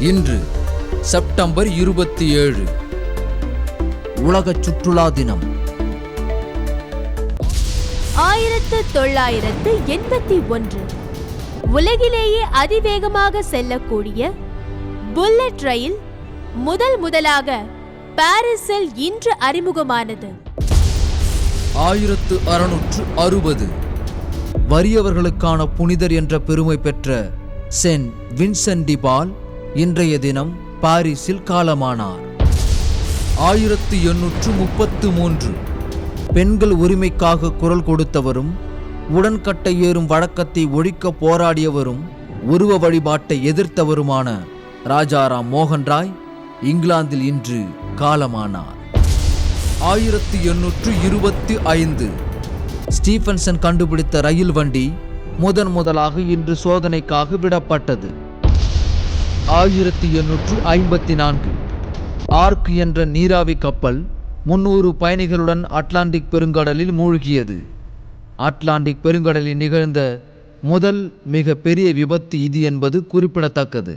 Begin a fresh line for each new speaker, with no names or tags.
இன்று செப்டம்பர் இருபத்தி ஏழு. உலக சுற்றுலா தினம்.
ஆயிரத்து தொள்ளாயிரத்து எண்பத்தி ஒன்று. உலகிலேயே அதிவேகமாக செல்லக்கூடிய புல்லட் ரயில் முதல் முதலாக பாரிஸில் இன்று அறிமுகமானது.
ஆயிரத்து அறுநூற்று அறுபது. வறியவர்களுக்கான புனிதர் என்ற பெருமை பெற்ற சென்ட் வின்சென்ட் டி பால் இன்றைய தினம் பாரிஸில் காலமானார். ஆயிரத்தி எண்ணூற்று முப்பத்து மூன்று. பெண்கள் உரிமைக்காக குரல் கொடுத்தவரும் உடன்கட்டை ஏறும் வழக்கத்தை ஒழிக்க போராடியவரும் உருவ வழிபாட்டை எதிர்த்தவருமான ராஜாராம் மோகன் ராய் இங்கிலாந்தில் இன்று காலமானார். ஆயிரத்தி எண்ணூற்று இருபத்தி ஐந்து. ஸ்டீஃபன்சன் கண்டுபிடித்த ரயில் வண்டி முதன் முதலாக இன்று சோதனைக்காக விடப்பட்டது. ஆயிரத்தி எண்ணூற்று ஐம்பத்தி நான்கு. ஆர்க் என்ற நீராவி கப்பல் முன்னூறு பயணிகளுடன் அட்லாண்டிக் பெருங்கடலில் மூழ்கியது. அட்லாண்டிக் பெருங்கடலில் நிகழ்ந்த முதல் மிக பெரிய விபத்து இது என்பது குறிப்பிடத்தக்கது.